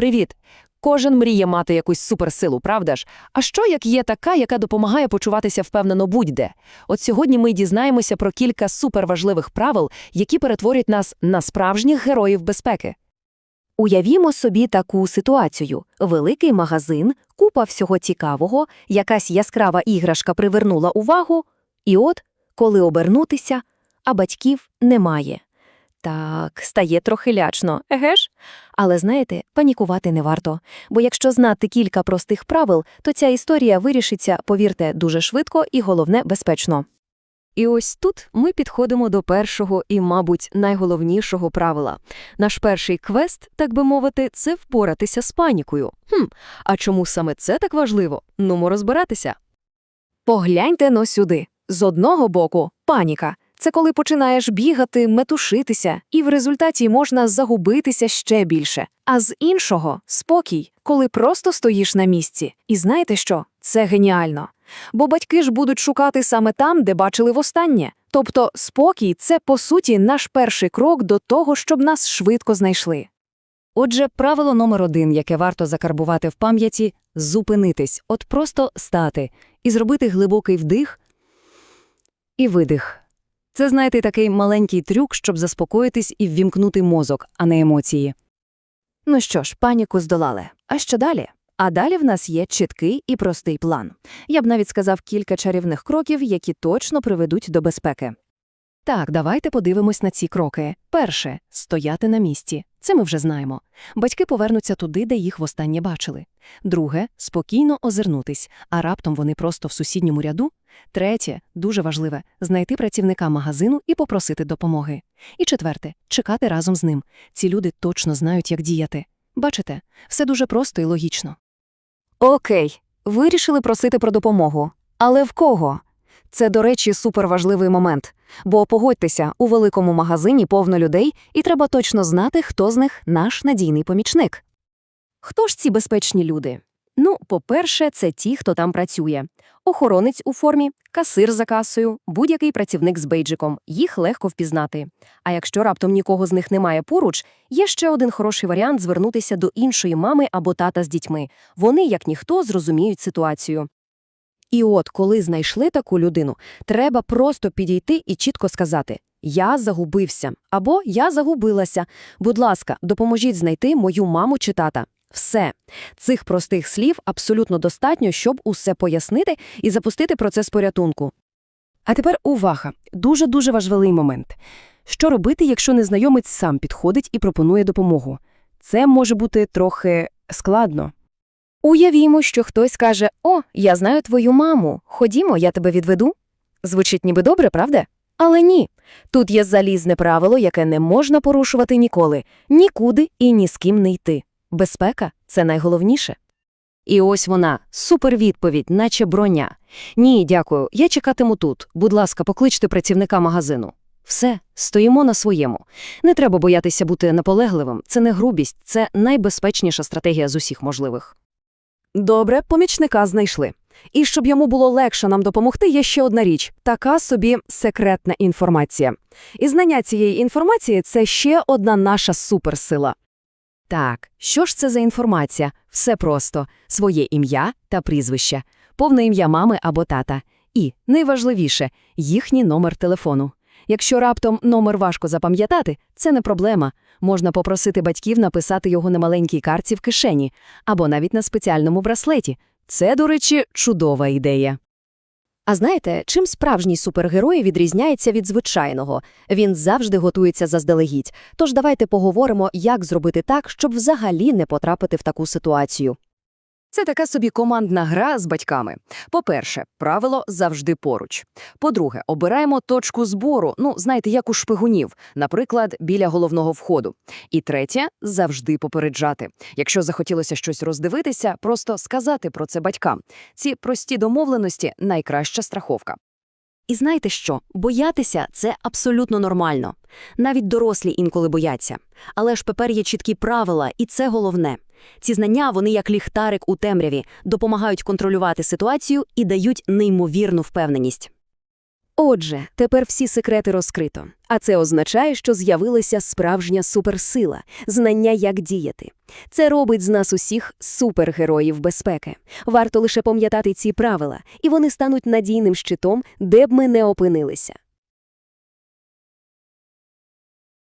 Привіт! Кожен мріє мати якусь суперсилу, правда ж? А що як є така, яка допомагає почуватися впевнено будь-де? От сьогодні ми дізнаємося про кілька суперважливих правил, які перетворять нас на справжніх героїв безпеки. Уявімо собі таку ситуацію. Великий магазин, купа всього цікавого, якась яскрава іграшка привернула увагу, і от, коли обернутися, а батьків немає. Так, стає трохи лячно, еге ж? Але знаєте, панікувати не варто, бо якщо знати кілька простих правил, то ця історія вирішиться, повірте, дуже швидко і, головне, безпечно. І ось тут ми підходимо до першого і, мабуть, найголовнішого правила. Наш перший квест, так би мовити, це впоратися з панікою. Хм, а чому саме це так важливо? Нумо розбиратися. Погляньте но сюди. З одного боку – паніка. Це коли починаєш бігати, метушитися, і в результаті можна загубитися ще більше. А з іншого – спокій, коли просто стоїш на місці. І знаєте що? Це геніально. Бо батьки ж будуть шукати саме там, де бачили востаннє. Тобто спокій – це, по суті, наш перший крок до того, щоб нас швидко знайшли. Отже, правило номер один, яке варто закарбувати в пам'яті – зупинитись, от просто стати і зробити глибокий вдих і видих. Це, знаєте, такий маленький трюк, щоб заспокоїтись і ввімкнути мозок, а не емоції. Ну що ж, паніку здолали. А що далі? А далі в нас є чіткий і простий план. Я б навіть сказав кілька чарівних кроків, які точно приведуть до безпеки. Так, давайте подивимось на ці кроки. Перше – стояти на місці. Це ми вже знаємо. Батьки повернуться туди, де їх востаннє бачили. Друге – спокійно озирнутись, а раптом вони просто в сусідньому ряду. Третє – дуже важливе – знайти працівника магазину і попросити допомоги. І четверте – чекати разом з ним. Ці люди точно знають, як діяти. Бачите, все дуже просто і логічно. Окей, вирішили просити про допомогу. Але в кого? Це, до речі, суперважливий момент. Бо погодьтеся, у великому магазині повно людей, і треба точно знати, хто з них наш надійний помічник. Хто ж ці безпечні люди? Ну, по-перше, це ті, хто там працює. Охоронець у формі, касир за касою, будь-який працівник з бейджиком. Їх легко впізнати. А якщо раптом нікого з них немає поруч, є ще один хороший варіант звернутися до іншої мами або тата з дітьми. Вони, як ніхто, зрозуміють ситуацію. І от, коли знайшли таку людину, треба просто підійти і чітко сказати «Я загубився» або «Я загубилася». Будь ласка, допоможіть знайти мою маму чи тата. Все. Цих простих слів абсолютно достатньо, щоб усе пояснити і запустити процес порятунку. А тепер увага! Дуже-дуже важливий момент. Що робити, якщо незнайомець сам підходить і пропонує допомогу? Це може бути трохи складно. Уявімо, що хтось каже «О, я знаю твою маму, ходімо, я тебе відведу». Звучить ніби добре, правда? Але ні. Тут є залізне правило, яке не можна порушувати ніколи, нікуди і ні з ким не йти. Безпека – це найголовніше. І ось вона, супервідповідь, наче броня. Ні, дякую, я чекатиму тут. Будь ласка, покличте працівника магазину. Все, стоїмо на своєму. Не треба боятися бути наполегливим. Це не грубість, це найбезпечніша стратегія з усіх можливих. Добре, помічника знайшли. І щоб йому було легше нам допомогти, є ще одна річ – така собі секретна інформація. І знання цієї інформації – це ще одна наша суперсила. Так, що ж це за інформація? Все просто. Своє ім'я та прізвище, повне ім'я мами або тата. І, найважливіше, їхній номер телефону. Якщо раптом номер важко запам'ятати, це не проблема. Можна попросити батьків написати його на маленькій картці в кишені або навіть на спеціальному браслеті. Це, до речі, чудова ідея. А знаєте, чим справжній супергерой відрізняється від звичайного? Він завжди готується заздалегідь. Тож давайте поговоримо, як зробити так, щоб взагалі не потрапити в таку ситуацію. Це така собі командна гра з батьками. По-перше, правило завжди поруч. По-друге, обираємо точку збору, ну, знаєте, як у шпигунів, наприклад, біля головного входу. І третє – завжди попереджати. Якщо захотілося щось роздивитися, просто сказати про це батькам. Ці прості домовленості – найкраща страховка. І знаєте що? Боятися – це абсолютно нормально. Навіть дорослі інколи бояться. Але ж тепер є чіткі правила, і це головне. Ці знання, вони як ліхтарик у темряві, допомагають контролювати ситуацію і дають неймовірну впевненість. Отже, тепер всі секрети розкрито. А це означає, що з'явилася справжня суперсила, знання, як діяти. Це робить з нас усіх супергероїв безпеки. Варто лише пам'ятати ці правила, і вони стануть надійним щитом, де б ми не опинилися.